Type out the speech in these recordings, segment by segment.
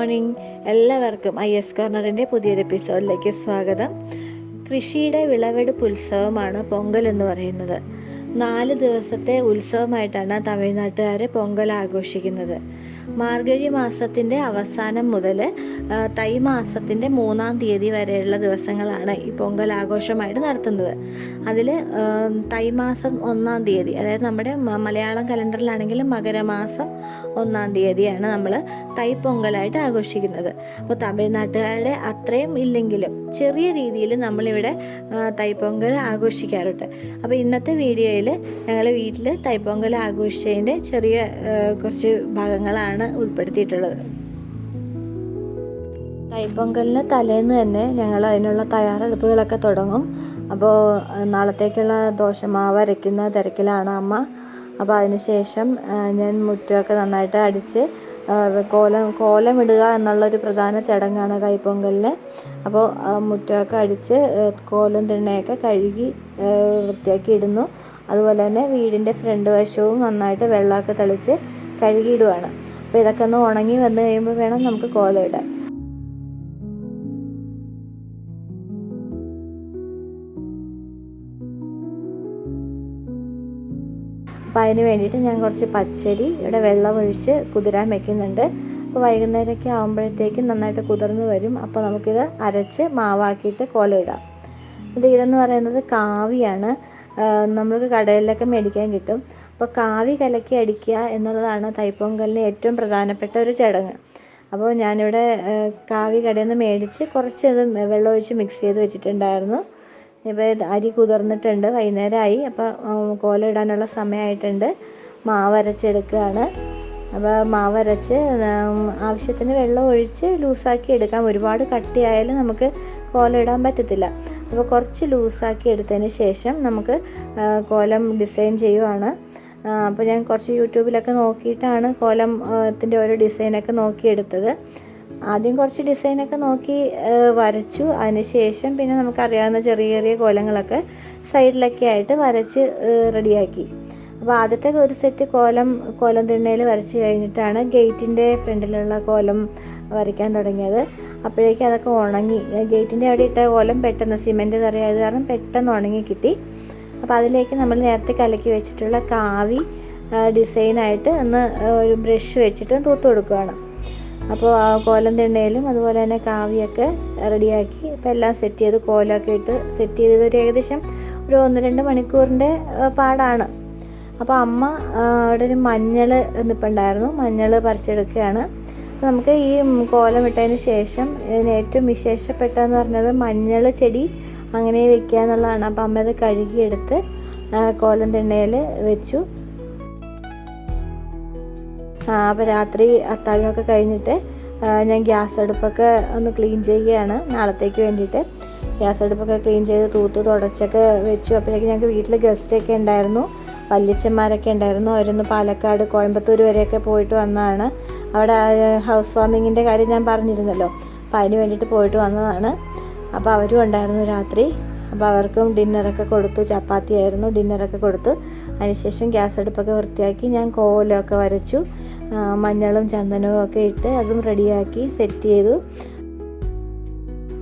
Morning എല്ലാവർക്കും I S കോർണറിന്റെ പുതിയൊരു എപ്പിസോഡിലേക്ക് സ്വാഗതം. കൃഷിയുടെ വിളവെടുപ്പ് ഉത്സവമാണ് പൊങ്കൽ എന്ന് പറയുന്നത്. നാല് ദിവസത്തെ ഉത്സവമായിട്ടാണ് തമിഴ്നാട്ടുകാർ പൊങ്കൽ ആഘോഷിക്കുന്നത്. മാർഗഴി മാസത്തിന്റെ അവസാനം മുതൽ തൈ മാസത്തിന്റെ മൂന്നാം തീയതി വരെയുള്ള ദിവസങ്ങളാണ് ഈ പൊങ്കൽ ആഘോഷമായിട്ട് നടത്തുന്നത്. അതിൽ തൈ മാസം ഒന്നാം തീയതി അതായത് നമ്മുടെ മലയാളം കലണ്ടറിലാണെങ്കിൽ മകരമാസം ഒന്നാം തീയതിയാണ് നമ്മൾ തൈപ്പൊങ്കലായിട്ട് ആഘോഷിക്കുന്നത്. അപ്പോൾ തമിഴ്നാട്ടുകാരുടെ അത്രയും ഇല്ലെങ്കിലും ചെറിയ രീതിയിൽ നമ്മളിവിടെ തൈപ്പൊങ്കൽ ആഘോഷിക്കാറുണ്ട്. അപ്പോൾ ഇന്നത്തെ വീഡിയോയിൽ ഞങ്ങൾ വീട്ടിൽ തൈപ്പൊങ്കൽ ആഘോഷിച്ചതിന്റെ ചെറിയ കുറച്ച് ഭാഗങ്ങളാണ് ഉൾപ്പെടുത്തിയിട്ടുള്ളത്. തൈപ്പൊങ്കലിന് തലേന്ന് തന്നെ ഞങ്ങൾ അതിനുള്ള തയ്യാറെടുപ്പുകളൊക്കെ തുടങ്ങും. അപ്പോൾ നാളത്തേക്കുള്ള ദോശമാവ് അരയ്ക്കുന്ന തിരക്കിലാണ് അമ്മ. അപ്പോൾ അതിനുശേഷം ഞാൻ മുറ്റമൊക്കെ നന്നായിട്ട് അടിച്ച് കോലം കോലം ഇടുക എന്നുള്ളൊരു പ്രധാന ചടങ്ങാണ് തൈപ്പൊങ്കലിന് അപ്പോൾ മുറ്റമൊക്കെ അടിച്ച് കോലം തിണ്ണയൊക്കെ കഴുകി വൃത്തിയാക്കി ഇടുന്നു. അതുപോലെ തന്നെ വീടിന്റെ ഫ്രണ്ട് വശവും നന്നായിട്ട് വെള്ളമൊക്കെ തളിച്ച് കഴുകിയിടുവാണ് അപ്പോൾ ഇതൊക്കെ ഒന്ന് ഉണങ്ങി വന്നു കഴിയുമ്പോൾ വേണം നമുക്ക് കോലം ഇടാൻ. അപ്പോൾ അതിന് വേണ്ടിയിട്ട് ഞാൻ കുറച്ച് പച്ചരി ഇവിടെ വെള്ളമൊഴിച്ച് കുതിരാൻ വെക്കുന്നുണ്ട്. അപ്പോൾ വൈകുന്നേരമൊക്കെ ആകുമ്പോഴത്തേക്കും നന്നായിട്ട് കുതിർന്ന് വരും. അപ്പോൾ നമുക്കിത് അരച്ച് മാവാക്കിയിട്ട് കോലമിടാം ഇത് ഇതെന്ന് പറയുന്നത് കാവിയാണ്. നമ്മൾക്ക് കടയിലൊക്കെ മേടിക്കാൻ കിട്ടും. അപ്പോൾ കാവി കലക്കി അടിക്കുക എന്നുള്ളതാണ് തൈപ്പൊങ്കലിന് ഏറ്റവും പ്രധാനപ്പെട്ട ഒരു ചടങ്ങ്. അപ്പോൾ ഞാനിവിടെ കാവി കടയിൽ നിന്ന് മേടിച്ച് കുറച്ച് അത് വെള്ളം ഒഴിച്ച് മിക്സ് ചെയ്ത് വെച്ചിട്ടുണ്ടായിരുന്നു. ഇപ്പോൾ അരി കുതിർന്നിട്ടുണ്ട് വൈകുന്നേരമായി. അപ്പോൾ കോല ഇടാനുള്ള സമയമായിട്ടുണ്ട്. മാവരച്ചെടുക്കുകയാണ് അപ്പോൾ മാവരച്ച് ആവശ്യത്തിന് വെള്ളം ഒഴിച്ച് ലൂസാക്കി എടുക്കാം. ഒരുപാട് കട്ടിയായാലും നമുക്ക് കോലം ഇടാൻ പറ്റത്തില്ല. അപ്പോൾ കുറച്ച് ലൂസാക്കി എടുത്തതിന് ശേഷം നമുക്ക് കോലം ഡിസൈൻ ചെയ്യുവാണ്. അപ്പോൾ ഞാൻ കുറച്ച് യൂട്യൂബിലൊക്കെ നോക്കിയിട്ടാണ് കോലം ആ, ത്തിന്റെ ഓരോ ഡിസൈനൊക്കെ നോക്കിയെടുത്തത്. ആദ്യം കുറച്ച് ഡിസൈനൊക്കെ നോക്കി വരച്ചു. അതിനുശേഷം പിന്നെ നമുക്കറിയാവുന്ന ചെറിയ ചെറിയ കോലങ്ങളൊക്കെ സൈഡിലൊക്കെ ആയിട്ട് വരച്ച് റെഡിയാക്കി. അപ്പോൾ ആദ്യത്തെ ഒരു സെറ്റ് കോലം കോലം തിണ്ണയിൽ വരച്ച് കഴിഞ്ഞിട്ടാണ് ഗേറ്റിന്റെ ഫ്രണ്ടിലുള്ള കോലം വരയ്ക്കാൻ തുടങ്ങിയത്. അപ്പോഴേക്കും അതൊക്കെ ഉണങ്ങി ഗേറ്റിന്റെ അവിടെ ഇട്ട കോലം പെട്ടെന്ന് സിമെന്റ് തറയായത് കാരണം പെട്ടെന്ന് ഉണങ്ങി കിട്ടി. അപ്പോൾ അതിലേക്ക് നമ്മൾ നേരത്തെ കലക്കി വെച്ചിട്ടുള്ള കാവി ഡിസൈനായിട്ട് ഒന്ന് ഒരു ബ്രഷ് വെച്ചിട്ട് തൂത്ത് കൊടുക്കുകയാണ്. അപ്പോൾ ആ കോലം തിണ്ണയിലും അതുപോലെ തന്നെ കാവിയൊക്കെ റെഡിയാക്കി ഇപ്പോൾ എല്ലാം സെറ്റ് ചെയ്ത് കോലമൊക്കെ ഇട്ട് സെറ്റ് ചെയ്തത് ഒരു ഏകദേശം ഒരു ഒന്ന് രണ്ട് മണിക്കൂറിന്റെ പാടാണ്. അപ്പോൾ അമ്മ അവിടെ ഒരു മഞ്ഞൾ നിൽപ്പുണ്ടായിരുന്നു മഞ്ഞൾ പറിച്ചെടുക്കുകയാണ്. നമുക്ക് ഈ കോലം ഇട്ടതിന് ശേഷം ഇതിന് ഏറ്റവും വിശേഷപ്പെട്ടതെന്ന് പറഞ്ഞത് മഞ്ഞൾ ചെടി അങ്ങനെ വെക്കുക എന്നുള്ളതാണ് അപ്പോൾ അമ്മ അത് കഴുകിയെടുത്ത് കോലം വെച്ചു. അപ്പോൾ രാത്രി അത്താഴമൊക്കെ കഴിഞ്ഞിട്ട് ഞാൻ ഗ്യാസ് അടുപ്പൊക്കെ ഒന്ന് ക്ലീൻ ചെയ്യുകയാണ് നാളത്തേക്ക് വേണ്ടിയിട്ട്. ഗ്യാസ് അടുപ്പൊക്കെ ക്ലീൻ ചെയ്ത് തൂത്ത് തുടച്ചൊക്കെ വെച്ചു. അപ്പോഴേക്കും ഞങ്ങൾക്ക് വീട്ടിൽ ഗസ്റ്റൊക്കെ ഉണ്ടായിരുന്നു. വല്യച്ഛന്മാരൊക്കെ ഉണ്ടായിരുന്നു. അവരൊന്ന് പാലക്കാട് കോയമ്പത്തൂർ വരെയൊക്കെ പോയിട്ട് വന്നതാണ്. അവിടെ ഹൗസ് വാമിങ്ങിന്റെ കാര്യം ഞാൻ പറഞ്ഞിരുന്നല്ലോ. അപ്പോൾ അതിന് വേണ്ടിയിട്ട് പോയിട്ട് വന്നതാണ്. അപ്പോൾ അവരും ഉണ്ടായിരുന്നു രാത്രി. അപ്പോൾ അവർക്കും ഡിന്നറൊക്കെ കൊടുത്തു. ചപ്പാത്തി ആയിരുന്നു ഡിന്നറൊക്കെ കൊടുത്തു. അതിനുശേഷം ഗ്യാസ് അടുപ്പൊക്കെ വൃത്തിയാക്കി ഞാൻ കോലമൊക്കെ വരച്ചു. മഞ്ഞളും ചന്ദനവും ഒക്കെ ഇട്ട് അതും റെഡിയാക്കി സെറ്റ് ചെയ്തു.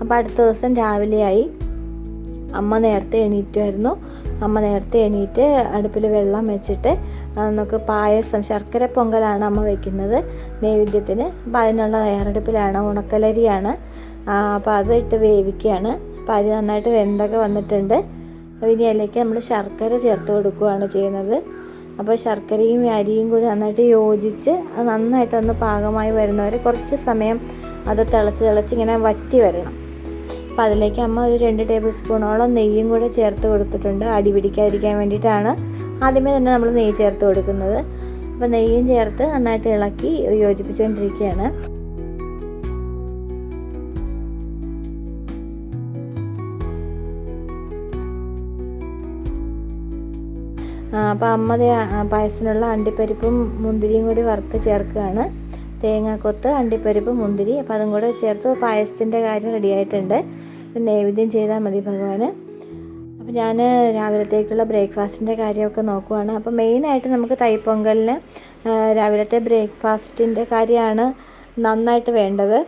അപ്പോൾ അടുത്ത ദിവസം രാവിലെയായി അമ്മ നേരത്തെ എണീറ്റുമായിരുന്നു അമ്മ നേരത്തെ എണീറ്റ് അടുപ്പിൽ വെള്ളം വെച്ചിട്ട് നമുക്ക് പായസം ശർക്കര പൊങ്കലാണ് അമ്മ വയ്ക്കുന്നത് നൈവേദ്യത്തിന്. അപ്പോൾ അതിനുള്ള തയ്യാറെടുപ്പിലാണ് ഉണക്കലരിയാണ്. അപ്പോൾ അത് ഇട്ട് വേവിക്കുകയാണ് അപ്പോൾ അരി നന്നായിട്ട് വെന്തൊക്കെ വന്നിട്ടുണ്ട്. അപ്പോൾ ഇനി അതിലേക്ക് നമ്മൾ ശർക്കര ചേർത്ത് കൊടുക്കുകയാണ് ചെയ്യുന്നത്. അപ്പോൾ ശർക്കരയും അരിയും കൂടി നന്നായിട്ട് യോജിച്ച് അത് നന്നായിട്ടൊന്ന് പാകമായി വരുന്നവരെ കുറച്ച് സമയം അത് തിളച്ച് തിളച്ച് ഇങ്ങനെ വറ്റി വരണം. അപ്പോൾ അതിലേക്ക് അമ്മ ഒരു രണ്ട് ടേബിൾ സ്പൂണോളം നെയ്യും കൂടെ ചേർത്ത് കൊടുത്തിട്ടുണ്ട്. അടി പിടിക്കാതിരിക്കാൻ വേണ്ടിയിട്ടാണ് ആദ്യമേ തന്നെ നമ്മൾ നെയ്യ് ചേർത്ത് കൊടുക്കുന്നത്. അപ്പോൾ നെയ്യും ചേർത്ത് നന്നായിട്ട് ഇളക്കി യോജിപ്പിച്ചുകൊണ്ടിരിക്കുകയാണ് അപ്പോൾ അമ്മ പായസത്തിനുള്ള അണ്ടിപ്പരിപ്പും മുന്തിരിയും കൂടി വറുത്ത് ചേർക്കുകയാണ്. തേങ്ങാക്കൊത്ത് അണ്ടിപ്പരിപ്പ് മുന്തിരി അപ്പോൾ അതും കൂടെ ചേർത്ത് പായസത്തിന്റെ കാര്യം റെഡിയായിട്ടുണ്ട് നൈവേദ്യം ചെയ്താൽ മതി ഭഗവാന്. അപ്പോൾ ഞാൻ രാവിലത്തേക്കുള്ള ബ്രേക്ക്ഫാസ്റ്റിന്റെ കാര്യമൊക്കെ നോക്കുവാണ്. അപ്പോൾ മെയിനായിട്ട് നമുക്ക് തൈപ്പൊങ്കലിന് രാവിലത്തെ ബ്രേക്ക്ഫാസ്റ്റിന്റെ കാര്യമാണ് നന്നായിട്ട് വേണ്ടത്.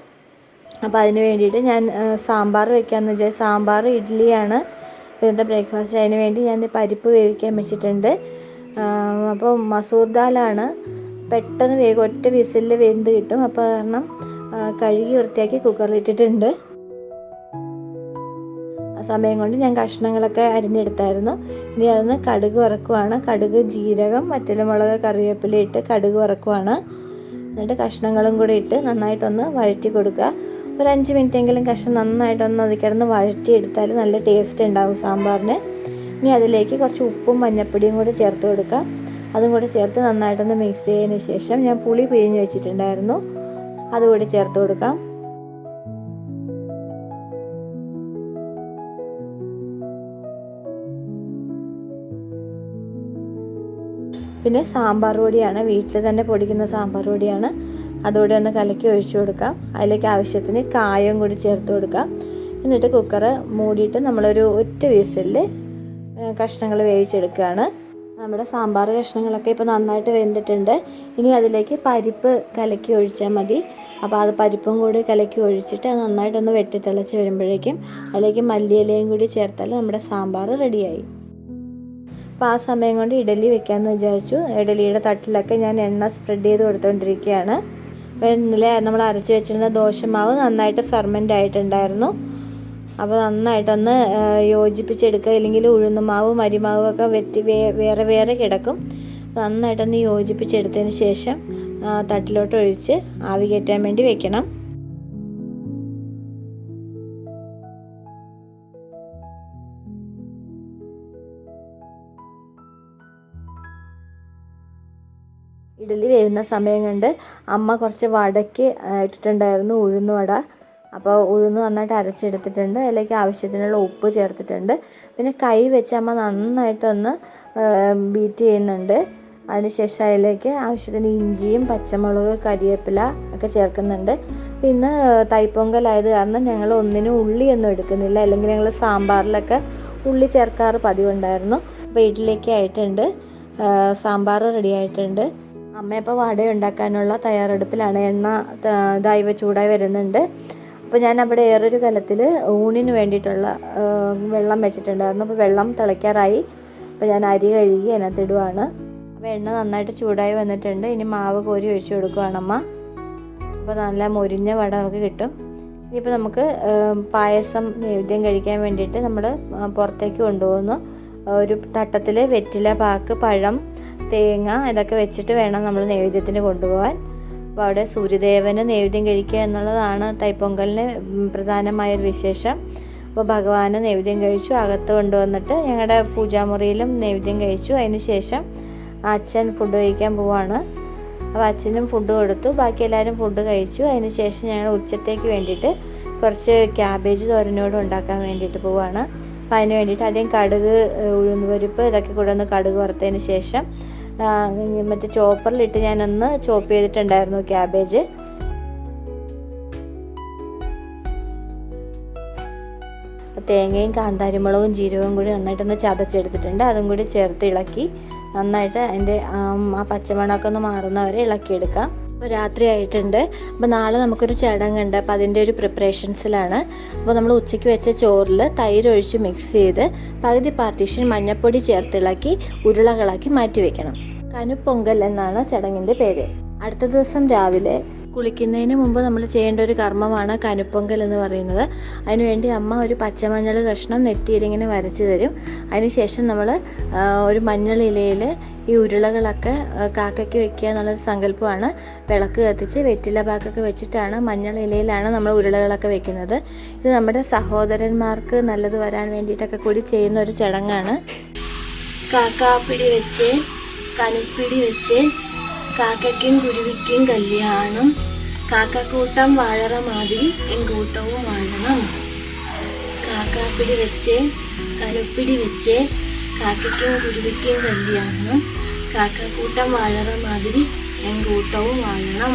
അപ്പോൾ അതിന് വേണ്ടിയിട്ട് ഞാൻ സാമ്പാർ വെക്കാമെന്ന് വിചാരിച്ചു സാമ്പാർ ഇഡ്ഡലിയാണ് ഇന്നത്തെ ബ്രേക്ക്ഫാസ്റ്റ് അതിന് വേണ്ടി ഞാൻ പരിപ്പ് വേവിക്കാൻ വെച്ചിട്ടുണ്ട്. അപ്പോൾ മസൂർ ദാലാണ് പെട്ടെന്ന് വേഗം ഒറ്റ വിസിലിൽ വെന്ത് കിട്ടും. അപ്പോൾ കാരണം കഴുകി വൃത്തിയാക്കി കുക്കറിലിട്ടിട്ടുണ്ട് ആ സമയം കൊണ്ട് ഞാൻ കഷ്ണങ്ങളൊക്കെ അരിഞ്ഞെടുത്തായിരുന്നു. ഇനി അതൊന്ന് കടുക് വറക്കുവാണ്. കടുക് ജീരകം മറ്റലമുളക് കറിവേപ്പില ഇട്ട് കടുക് വറക്കുവാണ്. എന്നിട്ട് കഷ്ണങ്ങളും കൂടി ഇട്ട് നന്നായിട്ടൊന്ന് വഴറ്റി കൊടുക്കുക. ഒരു അഞ്ച് മിനിറ്റെങ്കിലും കഷ്ണം നന്നായിട്ടൊന്ന് അത് കിടന്ന് വഴറ്റിയെടുത്താൽ നല്ല ടേസ്റ്റ് ഉണ്ടാകും സാമ്പാറിന്. ഇനി അതിലേക്ക് കുറച്ച് ഉപ്പും മഞ്ഞപ്പൊടിയും കൂടി ചേർത്ത് കൊടുക്കാം. അതും കൂടി ചേർത്ത് നന്നായിട്ടൊന്ന് മിക്സ് ചെയ്തതിന് ശേഷം ഞാൻ പുളി പിഴിഞ്ഞ് വെച്ചിട്ടുണ്ടായിരുന്നു. അതുകൂടി ചേർത്ത് കൊടുക്കാം. പിന്നെ സാമ്പാർ പൊടിയാണ്. വീട്ടിൽ തന്നെ പൊടിക്കുന്ന സാമ്പാർ പൊടിയാണ്. അതുകൂടി ഒന്ന് കലക്കി ഒഴിച്ചു കൊടുക്കാം. അതിലേക്ക് ആവശ്യത്തിന് കായം കൂടി ചേർത്ത് കൊടുക്കാം. എന്നിട്ട് കുക്കർ മൂടിയിട്ട് നമ്മളൊരു ഒറ്റ വീസലിൽ കഷ്ണങ്ങൾ വേവിച്ചെടുക്കുകയാണ്. നമ്മുടെ സാമ്പാർ കഷ്ണങ്ങളൊക്കെ ഇപ്പോൾ നന്നായിട്ട് വെന്തിട്ടുണ്ട്. ഇനി അതിലേക്ക് പരിപ്പ് കലക്കി ഒഴിച്ചാൽ മതി. അപ്പോൾ അത് പരിപ്പും കൂടി കലക്കി ഒഴിച്ചിട്ട് അത് നന്നായിട്ടൊന്ന് വെട്ടിത്തിളച്ച് വരുമ്പോഴേക്കും അതിലേക്ക് മല്ലിയിലയും കൂടി ചേർത്താൽ നമ്മുടെ സാമ്പാർ റെഡിയായി. അപ്പോൾ ആ സമയം കൊണ്ട് ഇഡലി വെക്കാമെന്ന് വിചാരിച്ചു. ഇഡലിയുടെ തട്ടിലൊക്കെ ഞാൻ എണ്ണ സ്പ്രെഡ് ചെയ്ത് കൊടുത്തുകൊണ്ടിരിക്കുകയാണ് ഇന്നലെ നമ്മൾ അരച്ച് വെച്ചിരുന്ന ദോശമാവ് നന്നായിട്ട് ഫെർമെന്റ് ആയിട്ടുണ്ടായിരുന്നു. അപ്പോൾ നന്നായിട്ടൊന്ന് യോജിപ്പിച്ചെടുക്കുക. ഇല്ലെങ്കിൽ ഉഴുന്നുമാവും അരിമാവും ഒക്കെ വെത്തി വേ- വേറെ വേറെ കിടക്കും. നന്നായിട്ടൊന്ന് യോജിപ്പിച്ചെടുത്തതിന് ശേഷം തട്ടിലോട്ട് ഒഴിച്ച് ആവി കയറ്റാൻ വേണ്ടി വെക്കണം. ഇഡലി വേവുന്ന സമയം കണ്ട് അമ്മ കുറച്ച് വടക്ക് ഇട്ടിട്ടുണ്ടായിരുന്നു ഉഴുന്ന് വട. അപ്പോൾ ഉഴുന്ന് നന്നായിട്ട് അരച്ചെടുത്തിട്ടുണ്ട്. അതിലേക്ക് ആവശ്യത്തിനുള്ള ഉപ്പ് ചേർത്തിട്ടുണ്ട്. പിന്നെ കൈ വെച്ച് അമ്മ നന്നായിട്ടൊന്ന് ബീറ്റ് ചെയ്യുന്നുണ്ട്. അതിനുശേഷം അതിലേക്ക് ആവശ്യത്തിന് ഇഞ്ചിയും പച്ചമുളക് കരിവേപ്പില ഒക്കെ ചേർക്കുന്നുണ്ട്. പിന്നെ തൈപ്പൊങ്കലായത് കാരണം ഞങ്ങൾ ഒന്നിനും ഉള്ളിയൊന്നും എടുക്കുന്നില്ല. അല്ലെങ്കിൽ ഞങ്ങൾ സാമ്പാറിലൊക്കെ ഉള്ളി ചേർക്കാറ് പതിവുണ്ടായിരുന്നു. അപ്പോൾ ഇഡ്ഡലിയൊക്കെ ആയിട്ടുണ്ട്. സാമ്പാർ റെഡി ആയിട്ടുണ്ട്. അമ്മ ഇപ്പോൾ വട ഉണ്ടാക്കാനുള്ള തയ്യാറെടുപ്പിലാണ്. എണ്ണ ഇതായി ചൂടായി വരുന്നുണ്ട്. അപ്പോൾ ഞാൻ അവിടെ വേറൊരു കലത്തിൽ ഊണിന് വേണ്ടിയിട്ടുള്ള വെള്ളം വെച്ചിട്ടുണ്ടായിരുന്നു. അപ്പോൾ വെള്ളം തിളയ്ക്കാറായി. അപ്പോൾ ഞാൻ അരി കഴുകി അതിനകത്തിടുവാണ് അപ്പോൾ എണ്ണ നന്നായിട്ട് ചൂടായി വന്നിട്ടുണ്ട്. ഇനി മാവ് കോരി ഒഴിച്ചു കൊടുക്കുവാണ് അമ്മ. അപ്പോൾ നല്ല മുരിഞ്ഞ വട നമുക്ക് കിട്ടും. ഇനിയിപ്പോൾ നമുക്ക് പായസം നൈവേദ്യം കഴിക്കാൻ വേണ്ടിയിട്ട് നമ്മൾ പുറത്തേക്ക് കൊണ്ടുപോകുന്നു. ഒരു തട്ടത്തിൽ വെറ്റില പാക്ക് പഴം തേങ്ങ ഇതൊക്കെ വെച്ചിട്ട് വേണം നമ്മൾ നൈവേദ്യത്തിന് കൊണ്ടുപോകാൻ അപ്പോൾ അവിടെ സൂര്യദേവന് നൈവേദ്യം കഴിക്കുക എന്നുള്ളതാണ് തൈപ്പൊങ്കലിന് പ്രധാനമായൊരു വിശേഷം. അപ്പോൾ ഭഗവാന് നൈവേദ്യം കഴിച്ചു അകത്ത് കൊണ്ടുവന്നിട്ട് ഞങ്ങളുടെ പൂജാമുറിയിലും നൈവേദ്യം കഴിച്ചു. അതിന് ശേഷം അച്ഛൻ ഫുഡ് കഴിക്കാൻ പോവാണ്. അപ്പോൾ അച്ഛനും ഫുഡ് കൊടുത്തു. ബാക്കി എല്ലാവരും ഫുഡ് കഴിച്ചു. അതിന് ശേഷം ഞങ്ങൾ ഉച്ചത്തേക്ക് വേണ്ടിയിട്ട് കുറച്ച് ക്യാബേജ് തോരനോട് ഉണ്ടാക്കാൻ വേണ്ടിയിട്ട് പോവാണ്. അപ്പോൾ അതിന് വേണ്ടിയിട്ട് ആദ്യം കടുക് ഉഴുന്നുപരിപ്പ് ഇതൊക്കെ കൂടെ ഒന്ന് കടുക് വറുത്തതിന് ശേഷം മറ്റേ ചോപ്പറിലിട്ട് ഞാനൊന്ന് ചോപ്പ് ചെയ്തിട്ടുണ്ടായിരുന്നു ക്യാബേജ്. തേങ്ങയും കാന്താരിമുളകും ജീരകവും കൂടി നന്നായിട്ടൊന്ന് ചതച്ചെടുത്തിട്ടുണ്ട്. അതും കൂടി ചേർത്ത് ഇളക്കി നന്നായിട്ട് അതിന്റെ ആ പച്ചമണമൊക്കെ ഒന്ന് മാറുന്നവരെ ഇളക്കിയെടുക്കാം. അപ്പോൾ രാത്രി ആയിട്ടുണ്ട്. അപ്പോൾ നാളെ നമുക്കൊരു ചടങ്ങുണ്ട്. അപ്പോൾ അതിന്റെ ഒരു പ്രിപ്പറേഷൻസിലാണ് അപ്പോൾ നമ്മൾ ഉച്ചയ്ക്ക് വെച്ച ചോറിൽ തൈര് ഒഴിച്ച് മിക്സ് ചെയ്ത് പകുതി പാർട്ടീഷൻ മഞ്ഞൾപ്പൊടി ചേർത്തിളക്കി ഉരുളകളാക്കി മാറ്റി വെക്കണം കനുപ്പൊങ്കൽ എന്നാണ് ചടങ്ങിന്റെ പേര്. അടുത്ത ദിവസം രാവിലെ കുളിക്കുന്നതിന് മുമ്പ് നമ്മൾ ചെയ്യേണ്ട ഒരു കർമ്മമാണ് കനുപ്പൊങ്കൽ എന്ന് പറയുന്നത്. അതിനുവേണ്ടി അമ്മ ഒരു പച്ചമഞ്ഞൾ കഷ്ണം നെറ്റിയിലിങ്ങനെ വരച്ച് തരും. അതിനുശേഷം നമ്മൾ ഒരു മഞ്ഞൾ ഇലയിൽ ഈ ഉരുളകളൊക്കെ കാക്കയ്ക്ക് വെക്കുക എന്നുള്ളൊരു സങ്കല്പമാണ്. വിളക്ക് കത്തിച്ച് വെറ്റില പാക്കൊക്കെ വെച്ചിട്ടാണ് മഞ്ഞൾ ഇലയിലാണ് നമ്മൾ ഉരുളകളൊക്കെ വെക്കുന്നത്. ഇത് നമ്മുടെ സഹോദരന്മാർക്ക് നല്ലത് വരാൻ വേണ്ടിയിട്ടൊക്കെ കൂടി ചെയ്യുന്ന ഒരു ചടങ്ങാണ്. കാക്കാപ്പിടി വെച്ച് കനുപ്പിടി വെച്ച് കാക്കയ്ക്കും കുരുവിക്കും കല്യാണം. കാക്കക്കൂട്ടം വാഴറ മാതിരി എങ്കൂട്ടവും വാഴണം കാക്കാപ്പിടി വെച്ച് കനുപ്പിടി വെച്ച് കാക്കയ്ക്കും കുരുവിക്കും കല്യാണം കാക്കക്കൂട്ടം വാഴറ മാതിരി എങ്കൂട്ടവും വാഴണം.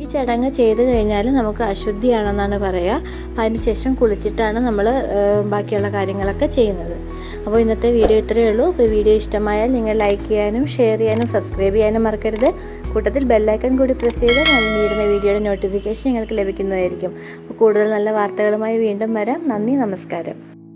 ഈ ചടങ്ങ് ചെയ്ത് കഴിഞ്ഞാൽ നമുക്ക് അശുദ്ധിയാണെന്നാണ് പറയുക അതിനുശേഷം കുളിച്ചിട്ടാണ് നമ്മൾ ബാക്കിയുള്ള കാര്യങ്ങളൊക്കെ ചെയ്യുന്നത്. അപ്പോൾ ഇന്നത്തെ വീഡിയോ ഇത്രയേ ഉള്ളൂ. അപ്പോൾ വീഡിയോ ഇഷ്ടമായാൽ നിങ്ങൾ ലൈക്ക് ചെയ്യാനും ഷെയർ ചെയ്യാനും സബ്സ്ക്രൈബ് ചെയ്യാനും മറക്കരുത്. കൂട്ടത്തിൽ ബെല്ലൈക്കൺ കൂടി പ്രസ് ചെയ്താൽ ഞാൻ വീഡിയോയുടെ നോട്ടിഫിക്കേഷൻ നിങ്ങൾക്ക് ലഭിക്കുന്നതായിരിക്കും. അപ്പോൾ കൂടുതൽ നല്ല വാർത്തകളുമായി വീണ്ടും വരാം. നന്ദി നമസ്കാരം.